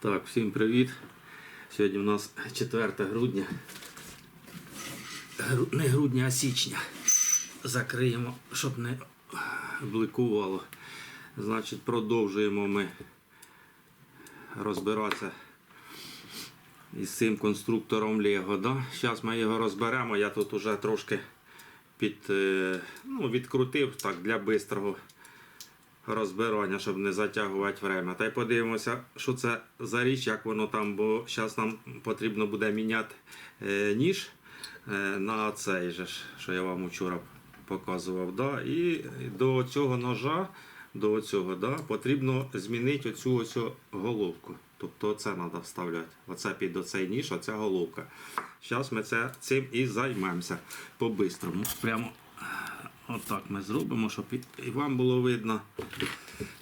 Так, всім привіт. Сьогодні у нас 4 грудня. Гру- Не грудня, а січня. Закриємо, щоб не бликувало. Значить, продовжуємо ми розбиратися із цим конструктором Лего. Да? Зараз ми його розберемо. Я тут уже трошки під, е, ну, відкрутив так, для бистрого розбирання, щоб не затягувати время. Та й подивимося, що це за річ, як воно там, бо зараз нам потрібно буде міняти е, ніж е, на цей же, що я вам вчора показував. Да? І до цього ножа до цього, да, потрібно змінити оцю ось головку. Тобто це треба вставляти. Оце під оцей ніж, оця головка. Зараз ми це, цим і займемося по-бистрому. Прямо Отак ми зробимо, щоб і- вам було видно.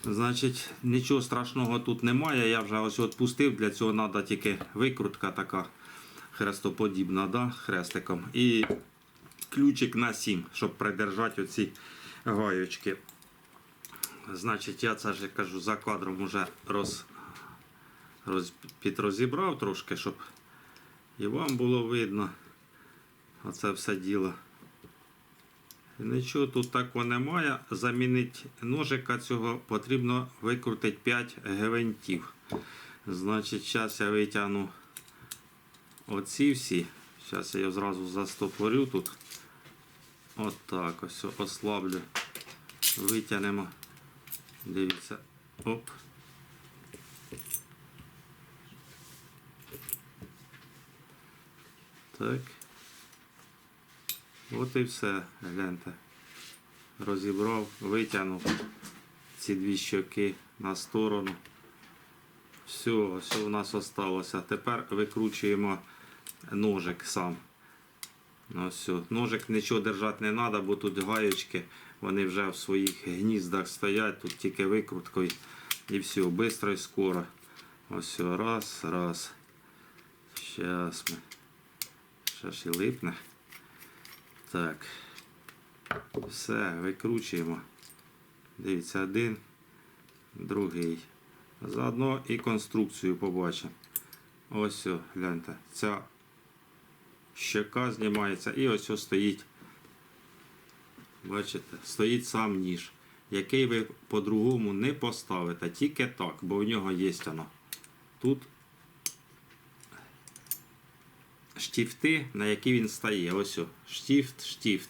Значить, нічого страшного тут немає. Я вже ось відпустив. Для цього треба тільки викрутка така хрестоподібна, да? хрестиком. І ключик на 7, щоб придержати оці гаючки. Значить, я це ж кажу, за кадром вже роз, роз, підрозібрав трошки, щоб і вам було видно. Оце все діло. Нічого тут такого немає. Замінити ножика цього потрібно викрутити 5 гвинтів. Значить, зараз я витягну оці всі. Зараз я його зразу застопорю тут. От ось ослаблю. Витягнемо. Дивіться. Оп. Так. От і все, гляньте. Розібрав, витягнув ці дві щоки на сторону. Все, все у нас осталося. Тепер викручуємо ножик сам. Ну, все. Ножик нічого держати не треба, бо тут гаєчки, вони вже в своїх гніздах стоять, тут тільки викруткою і все, швидко і скоро. Ось раз, раз. Зараз ми. Ще ж і липне. Так. Все, викручуємо. Дивіться, один, другий. Заодно і конструкцію побачимо. Ось, о, гляньте. Ця щека знімається і ось ось стоїть. Бачите, стоїть сам ніж, який ви по-другому не поставите, тільки так, бо в нього є воно. Тут штифти, на які він стає. Ось о, штифт, штифт.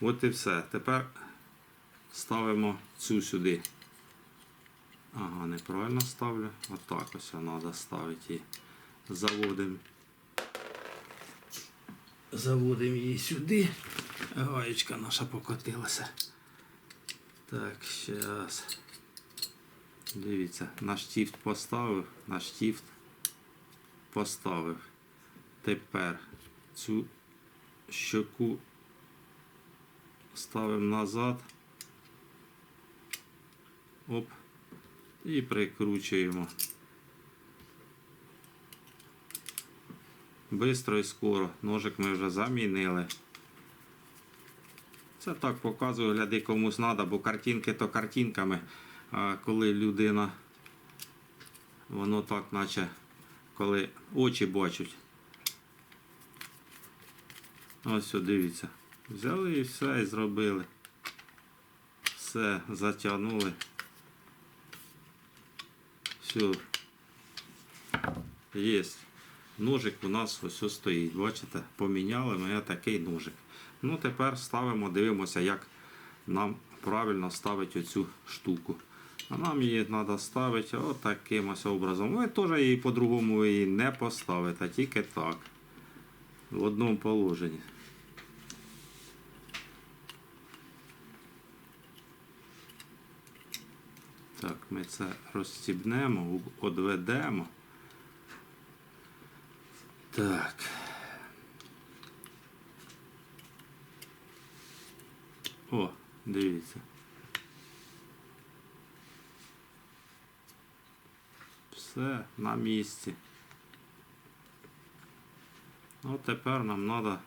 От і все. Тепер ставимо цю сюди. Ага, неправильно ставлю. Отак ось треба ставити її. Заводимо. Заводимо її сюди. Гаєчка наша покотилася. Так, зараз. Дивіться, на штифт поставив, на штифт поставив. Тепер цю щоку ставимо назад. Оп. І прикручуємо. Бистро і скоро. Ножик ми вже замінили. Це так показую, гляди комусь треба, бо картинки то картинками. А коли людина, воно так, наче коли очі бачать. Ось, дивіться. Взяли і все і зробили. Все, затягнули. Все. Є. Ножик у нас ось стоїть. Бачите? Поміняли ми такий ножик. Ну, тепер ставимо, дивимося, як нам правильно ставити оцю штуку. А нам її треба ставити отаким ось образом. Ви теж її по-другому не поставите, тільки так. В одному положенні. Так, ми це розстібнемо, одведемо. Так. О, дивіться. Все на місці. Ну, тепер нам треба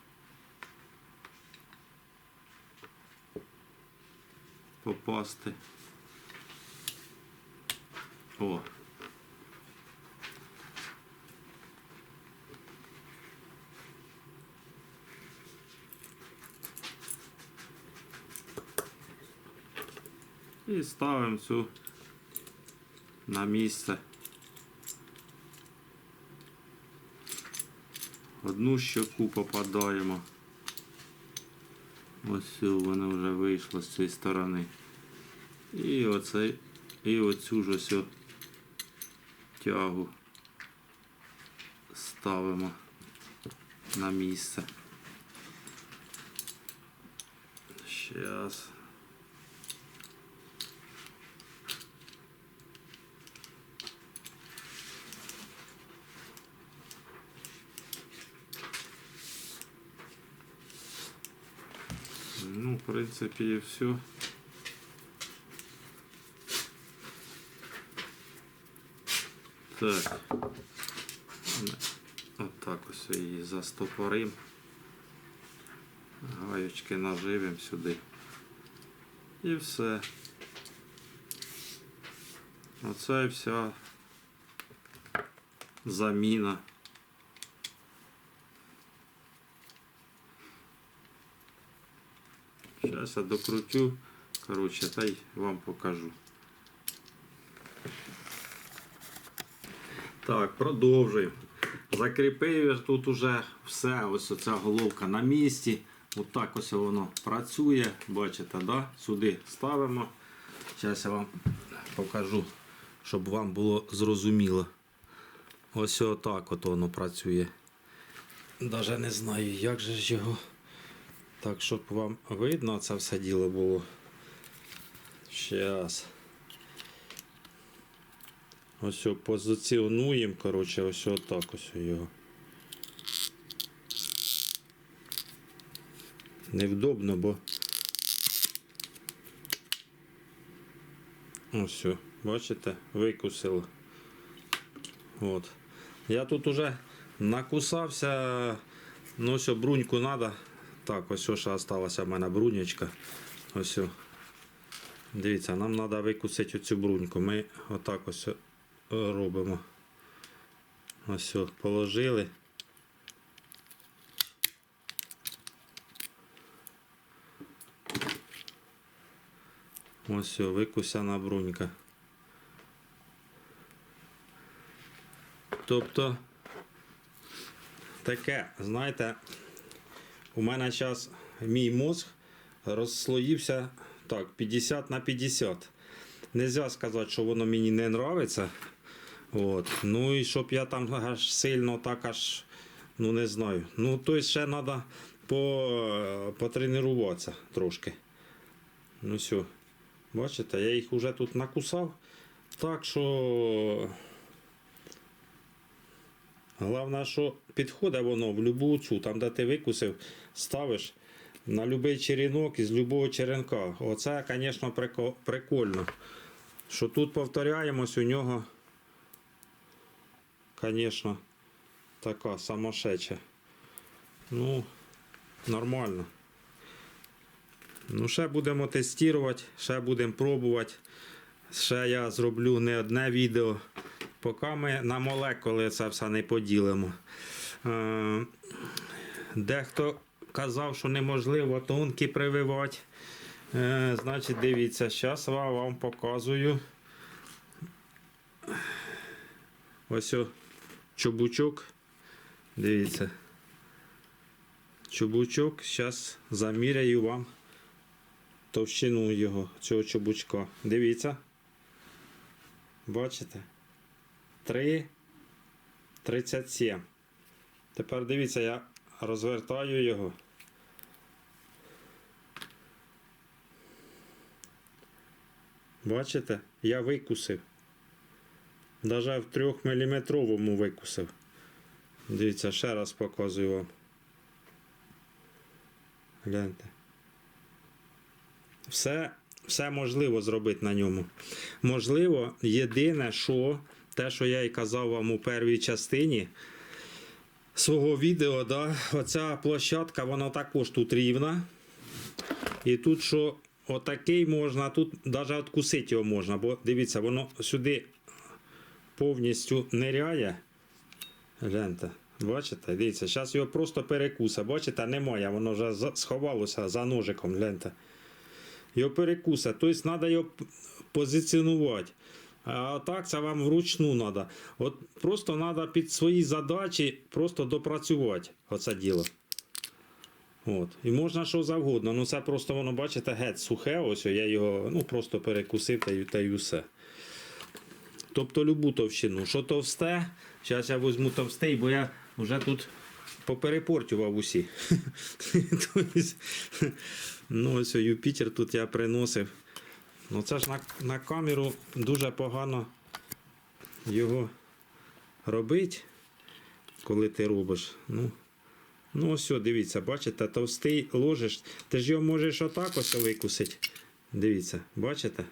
попасти. О. І ставимо цю на місце. Одну щоку попадаємо. Ось вона вже вийшла з цієї сторони. І оцей, і оцю ж ось тягу ставимо на місце. Щас. Ну, в принципі, все. Так. Отак ось її застопорим. Гаючки наживимо сюди. І все. Оце і вся заміна. Зараз я докрутю, коротше, та й вам покажу. Так, продовжуємо. Закріпив тут уже все, ось оця головка на місці. Отак ось воно працює. Бачите, да? сюди ставимо. Зараз я вам покажу, щоб вам було зрозуміло. Ось отак от воно працює. Даже не знаю, як же ж його. Так, щоб вам видно це все діло було. Щас. Ось позиціонуємо, коротше, ось отак ось його. Невдобно, бо. Ось, бачите, викусило. От. Я тут уже накусався. Ну, ось бруньку треба. Так, ось що осталася в мене брунячка. Ось. Дивіться, нам треба викусити оцю бруньку. Ми отак ось робимо. Ось о, положили. Ось о, викусяна брунька. Тобто таке, знаєте, у мене зараз мій мозг розслоївся так, 50 на 50. Нельзя сказати, що воно мені не нравиться. От. Ну і щоб я там аж сильно так аж, ну не знаю. Ну, то ще треба по, потренуватися трошки. Ну все. Бачите, я їх вже тут накусав. Так що. Головне, що підходить воно в будь-яку цю, там де ти викусив, ставиш на будь-який черенок із будь-якого черенка. Оце, звісно, прикольно. Що тут повторяємось, у нього, звісно, така самошеча. Ну, нормально. Ну, ще будемо тестувати, ще будемо пробувати. Ще я зроблю не одне відео, поки ми на молекули це все не поділимо. Е, Дехто казав, що неможливо тонкі прививати. Е, значить, дивіться, зараз я вам показую. Ось о, чубучок. Дивіться. Чубучок. Зараз заміряю вам товщину його, цього чубучка. Дивіться. Бачите? 3,37. Тепер дивіться, я розвертаю його. Бачите? Я викусив. Навіть в 3 мм викусив. Дивіться, ще раз показую вам. Гляньте. Все, все можливо зробити на ньому. Можливо, єдине, що те, що я і казав вам у першій частині свого відео, да, оця площадка, вона також тут рівна. І тут що отакий можна, тут навіть откусити його можна, бо дивіться, воно сюди повністю ниряє. Гляньте, бачите? Дивіться, зараз його просто перекуса. Бачите, немає, воно вже сховалося за ножиком, гляньте. його перекуса. Тобто треба його позиціонувати. А так це вам вручну треба. От просто треба під свої задачі просто допрацювати оце діло. От. І можна що завгодно. Ну це просто воно, бачите, геть сухе. Ось я його ну, просто перекусив та й, усе. Тобто любу товщину. Що товсте, зараз я візьму товстий, бо я вже тут поперепортював усі. Ну, ось Юпітер тут я приносив. Ну це ж на, на камеру дуже погано його робить, коли ти робиш. Ну, ну ось, дивіться, бачите, товстий ложиш. Ти ж його можеш отак ось викусити. Дивіться, бачите?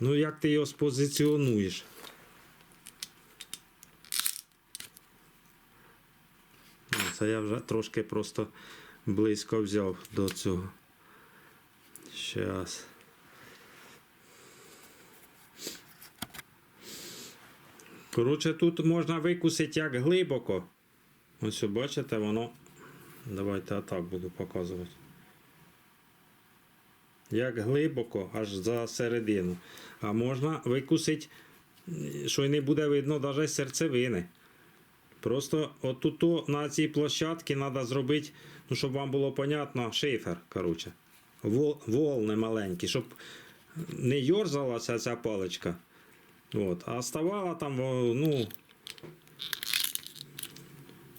Ну, як ти його спозиціонуєш? Ну, Це я вже трошки просто близько взяв до цього. Щас. Коротше, тут можна викусити як глибоко. Ось бачите, воно. Давайте отак буду показувати. Як глибоко, аж за середину. А можна викусити, що й не буде видно навіть серцевини. Просто отут на цій площадці треба зробити, ну, щоб вам було понятно, шифер. Коротше. Волни маленькі, щоб не йорзалася ця паличка. От, а ставала там, ну.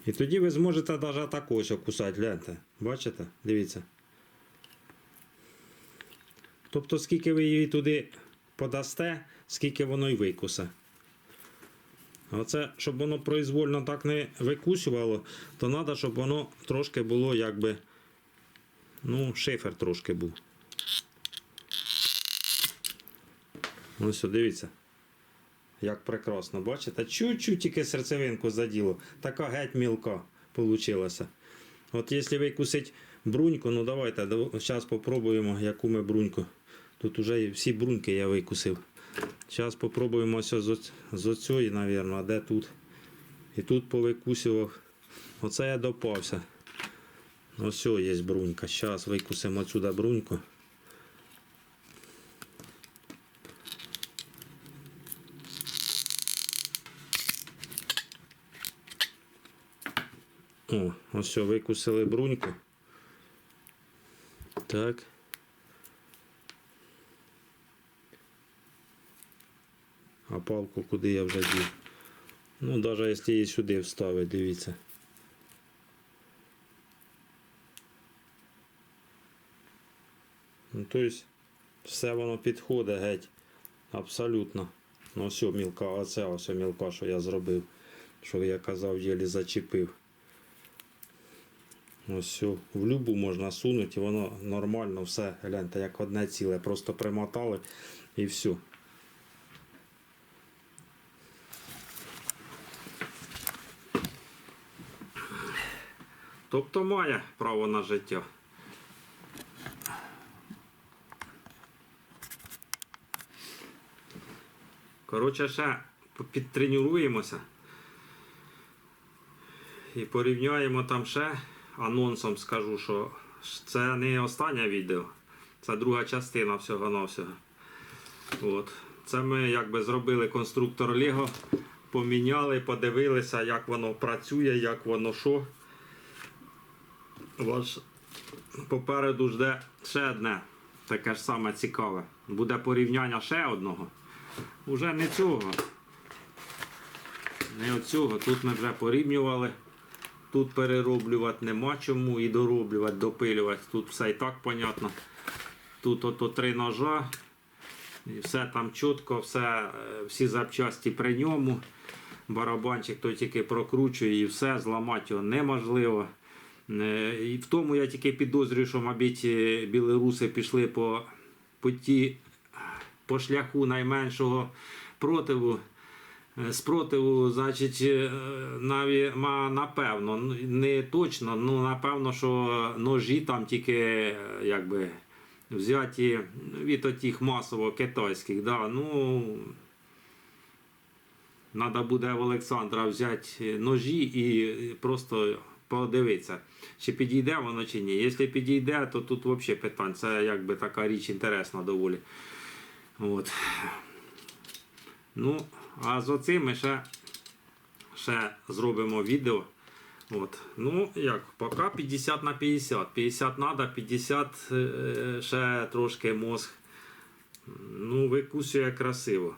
І тоді ви зможете навіть так ось гляньте. Бачите? Дивіться. Тобто, скільки ви її туди подасте, скільки воно й викусе. Оце, щоб воно произвольно так не викусювало, то треба, щоб воно трошки було якби. Ну, шифер трошки був. Ось, дивіться. Як прекрасно, бачите? Чуть-чуть тільки серцевинку заділо. Така геть мілка получилася. От якщо викусить бруньку, ну давайте, зараз спробуємо, яку ми бруньку. Тут вже всі бруньки я викусив. Зараз спробуємо з, оцієї, мабуть, а де тут. І тут повикусував. Оце я допався. Ось є брунька. Зараз викусимо отсюда бруньку. О, ось все, викусили бруньку. Так. А палку куди я вже дів? Ну, навіть якщо її сюди вставити, дивіться. Ну, тобто, все воно підходить геть. Абсолютно. Ну, ось мілка, оце ось мілка, що я зробив. Що я казав, єлі зачепив. Ось. В любу можна сунути, і воно нормально все. Гляньте, як одне ціле. Просто примотали і все. Тобто має право на життя. Коротше, ще підтренуємося і порівняємо там ще. Анонсом скажу, що це не останнє відео, це друга частина всього навсього. От. Це ми якби зробили конструктор Лего, поміняли, подивилися, як воно працює, як воно що. Ваш попереду жде ще одне таке ж саме цікаве. Буде порівняння ще одного. Уже не цього. Не оцього. Тут ми вже порівнювали. Тут перероблювати нема чому і дороблювати, допилювати. Тут все і так понятно. Тут ото три ножа. І все там чітко, все, е, всі запчасті при ньому. Барабанчик то тільки прокручує і все, зламати його неможливо. Е, І в тому я тільки підозрюю, що, мабуть, е, білоруси пішли по, по, ті, по шляху найменшого противу. Е, Спротиву, значить, наві, напевно, не точно, ну напевно, що ножі там тільки якби взяті від отих масово китайських. Да, ну, Треба буде в Олександра взяти ножі і просто подивитися, чи підійде воно чи ні. Якщо підійде, то тут взагалі питань. Це якби така річ інтересна доволі. От. Ну, а з оцим ми ще, ще зробимо відео. От. Ну, як, поки 50 на 50. 50 треба, 50 е, ще трошки мозг. Ну, викусує красиво.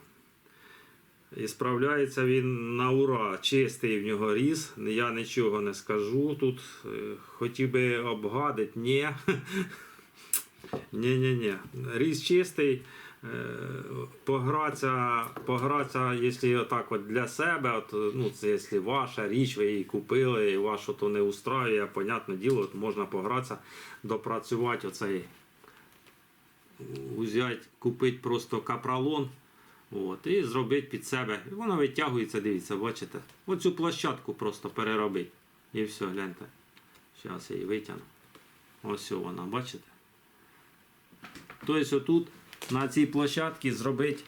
І справляється він на ура. Чистий в нього різ. Я нічого не скажу. Тут е, хотів би обгадити. Ні. Ні-ні-ні. Різ чистий. Е, Погратися, погратися, якщо отак от для себе, от, ну, це якщо ваша річ, ви її купили, і вас то не устраює, понятне діло, от можна погратися, допрацювати оцей, взяти, купити просто капролон, от, і зробити під себе. І воно витягується, дивіться, бачите? Оцю площадку просто переробити. І все, гляньте. Зараз я її витягну. Ось вона, бачите? Тобто отут на цій площадці зробити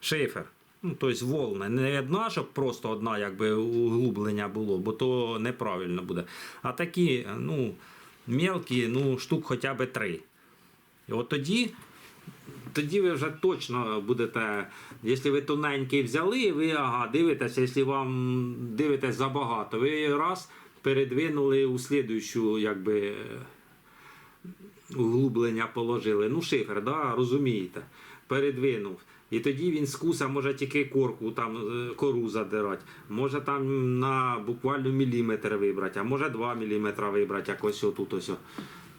шифер. Ну, тобто волни. Не одна, щоб просто одна якби, углублення було, бо то неправильно буде. А такі, ну, мелкі, ну, штук хоча б три. І от тоді, тоді ви вже точно будете, якщо ви тоненький взяли, ви ага, дивитеся, якщо вам дивитесь забагато, ви раз передвинули у слідуючу, якби углублення положили. Ну, шифер, да, розумієте, передвинув. І тоді він скуса може тільки корку, там, е, кору задирати, може там на буквально міліметр вибрати, а може 2 мм вибрати, як ось тут ось.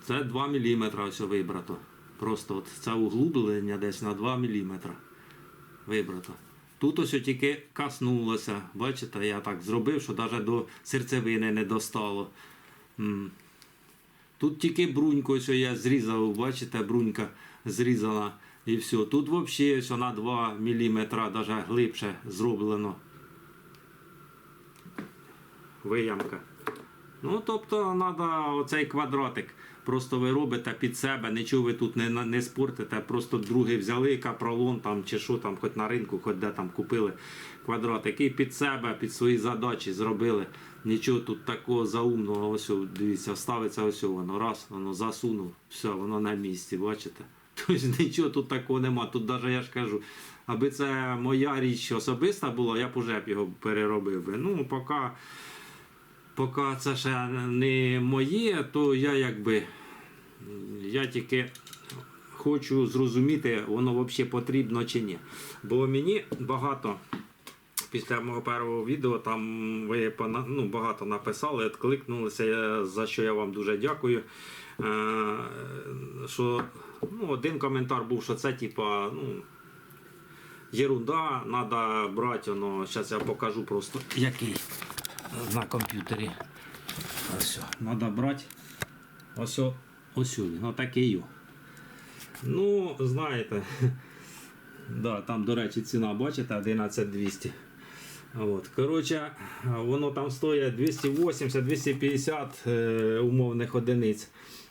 Це 2 мм ось вибрато. Просто от це углублення десь на 2 мм вибрато. Тут ось тільки коснулося. Бачите, я так зробив, що навіть до серцевини не достало. Тут тільки бруньку ось я зрізав, бачите, брунька зрізана і все. Тут взагалі ось на 2 мм, навіть глибше зроблено. Виямка. Ну, тобто, треба оцей квадратик. Просто ви робите під себе, нічого ви тут не, не спортите, просто другий взяли капролон там чи що там, хоч на ринку, хоч де там купили квадратик. І під себе, під свої задачі зробили. Нічого тут такого заумного, ось дивіться, ставиться ось воно, раз, воно засунув, все, воно на місці, бачите? Тобто нічого тут такого нема. Тут навіть я ж кажу, аби це моя річ особиста була, я б уже б його переробив би. Ну, поки поки це ще не моє, то я якби я тільки хочу зрозуміти, воно взагалі потрібно чи ні. Бо мені багато. Після мого першого відео там ви ну, багато написали, відкликнулися, за що я вам дуже дякую. Е, що, ну, один коментар був, що це типа, ну, єрунда, треба брати, воно, зараз я покажу просто який на комп'ютері. Ось, треба брати. Ось, ось він, отакий. Ну, знаєте, да, там, до речі, ціна, бачите, 11200. От, коротше, воно там стоїть 280-250 е, умовних одиниць.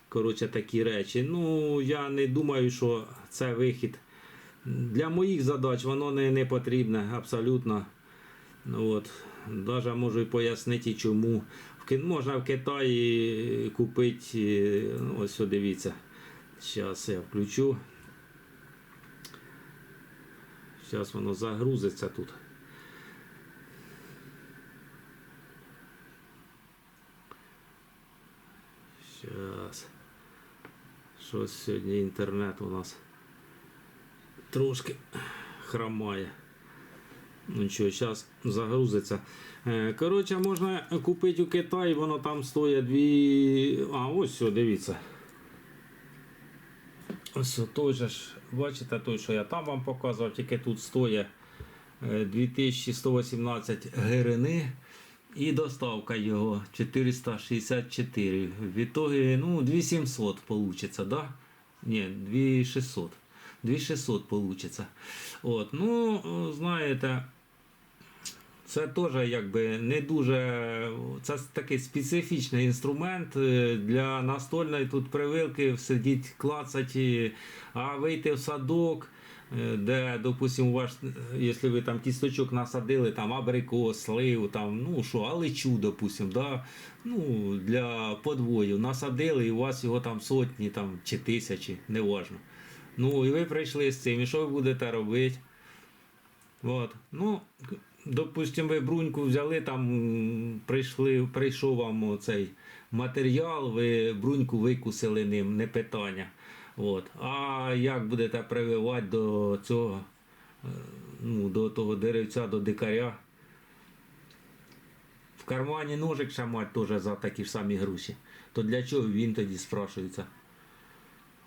Коротше, такі речі. Ну, я не думаю, що це вихід. Для моїх задач воно не, не потрібне абсолютно. От. Даже можу пояснити, чому. Можна в Китаї купити, е, ось дивіться. Зараз я включу. Зараз воно загрузиться тут. Зараз. Щось сьогодні інтернет у нас трошки хромає. Ну нічого, зараз загрузиться. Е, Коротше, можна купити у Китаї, воно там стоїть дві. А, ось все, дивіться. Ось той же ж, бачите, той, що я там вам показував, тільки тут стоїть е, 2118 гривни. І доставка його 464. В ітогі, ну, 2700 получится, да? Ні, 2600. 2600 получится. От, ну, знаєте, це теж якби не дуже. Це такий специфічний інструмент е, для настольної тут привилки сидіть, клацати, а вийти в садок. е, де, допустимо, е, якщо ви там кісточок насадили, там абрикос, сливу, там, ну що, алечу, допустимо, да? ну, для подвою насадили, і у вас його там сотні там, чи тисячі, неважно. Ну, і ви прийшли з цим, і що ви будете робити? От. Ну, допустимо, ви бруньку взяли, там прийшли, прийшов вам цей матеріал, ви бруньку викусили ним, не питання. От. А як будете прививати до цього, е, ну, до того деревця, до дикаря? В кармані ножик ще мать теж за такі ж самі гроші. То для чого він тоді спрашується?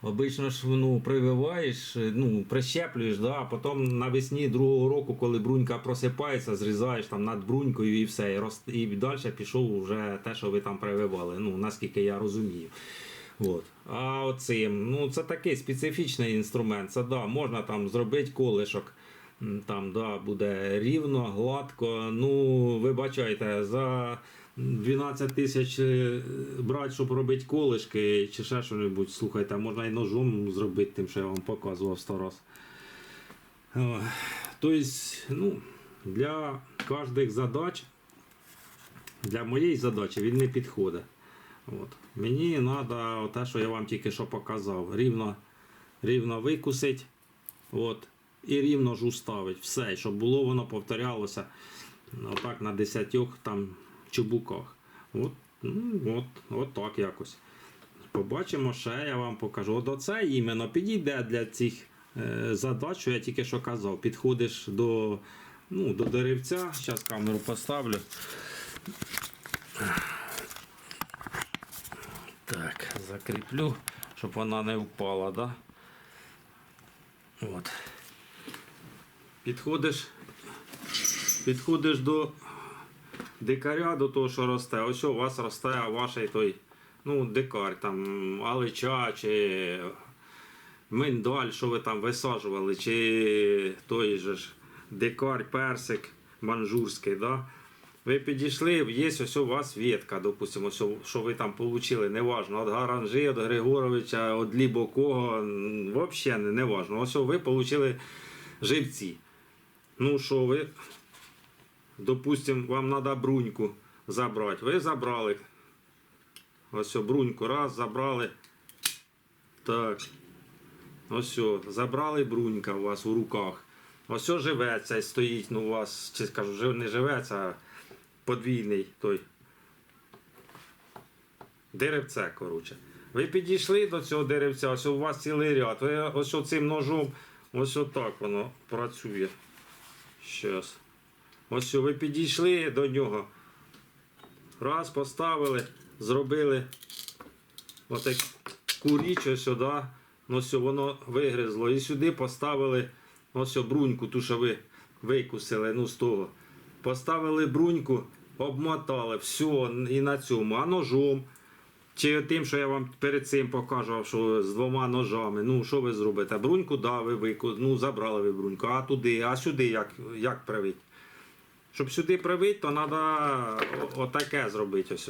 Обично ж ну, прививаєш, ну, прищеплюєш, да, а потім навесні другого року, коли брунька просипається, зрізаєш там над брунькою і все. І, роз... і далі пішов вже те, що ви там прививали, ну, наскільки я розумію. От. А оцим, ну, це такий специфічний інструмент. Це да, можна там зробити колишок. Там да, буде рівно, гладко. Ну, ви бачаєте, за 12 тисяч е, брати, щоб робити колишки чи ще що-небудь. Слухайте, можна і ножом зробити тим, що я вам показував сто раз. Тобто, ну, для кожних задач, для моєї задачі він не підходить. От. Мені треба те, що я вам тільки що показав. Рівно, рівно викусить. От. І рівно ж уставить. Все, щоб було воно повторялося отак на десятьох там чубуках. От, ну, от, от так якось. Побачимо ще, я вам покажу. От оце іменно підійде для цих е, задач, що я тільки що казав. Підходиш до, ну, до деревця. Зараз камеру поставлю. Так, закріплю, щоб вона не впала, да? От. Підходиш, підходиш до дикаря, до того, що росте. Ось у вас росте ваш той, ну, дикар, там, алича чи миндаль, що ви там висаджували, чи той же ж дикар, персик манжурський, да? Ви підійшли, є ось у вас ветка, допустимо, що ви там отримали, неважно, від Гаранжи, від Григоровича, від Лібокого, взагалі не, неважно. Ось ви отримали живці. Ну що ви, допустимо, вам треба бруньку забрати. Ви забрали. Ось о, бруньку раз, забрали. Так. Ось о, забрали брунька у вас у руках. Ось о, живеться стоїть, ну у вас, чи скажу, не живеться, а подвійний той. Деревце, коротше. Ви підійшли до цього деревця, ось у вас цілий ряд. Ви ось цим ножом, ось отак воно працює. Щас. Ось ви підійшли до нього. Раз, поставили, зробили отаку річ ось сюди. Ну, все, воно вигризло. І сюди поставили ось бруньку, ту, що ви викусили, ну з того. Поставили бруньку, обмотали, все, і на цьому, а ножом. Чи тим, що я вам перед цим показував, що з двома ножами. Ну, що ви зробите? Бруньку, да, ви вику... ну, забрали ви бруньку, а туди, а сюди як, як привити? Щоб сюди привити, то треба отаке зробити. Ось.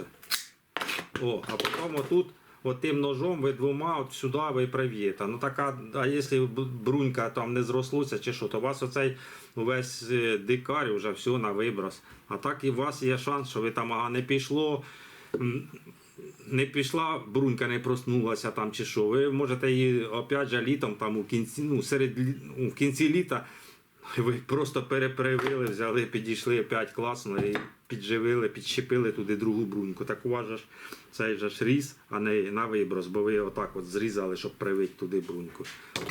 О, а потім отут, от тим ножом ви двома от сюди ви прив'єте. Ну така, а якщо брунька там не зрослося чи що, то у вас оцей весь е, дикар вже все на виброс. А так і у вас є шанс, що ви там ага, не пішло. Не пішла, брунька не проснулася там чи що. Ви можете її опять же літом, там у кінці, ну, серед ну, в кінці літа ви просто перепривили, взяли, підійшли опять класно і підживили, підщепили туди другу бруньку. Так у цей же ж ріс, а не на виброс, бо ви отак от зрізали, щоб привити туди бруньку.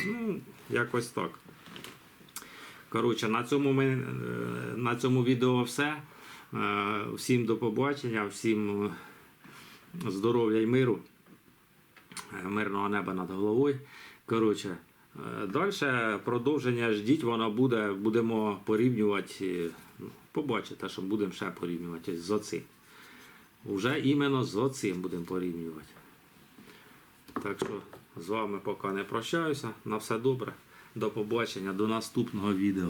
Ну, якось так. Коротше, на цьому, ми, е, на цьому відео все. Е, Всім до побачення, всім е, здоров'я і миру, мирного неба над головою. Коротше, далі продовження ждіть, воно буде, будемо порівнювати, е, ну, побачите, що будемо ще порівнювати з оцим. Уже іменно з оцим будемо порівнювати. Так що з вами поки не прощаюся. На все добре. До побачення, до наступного відео.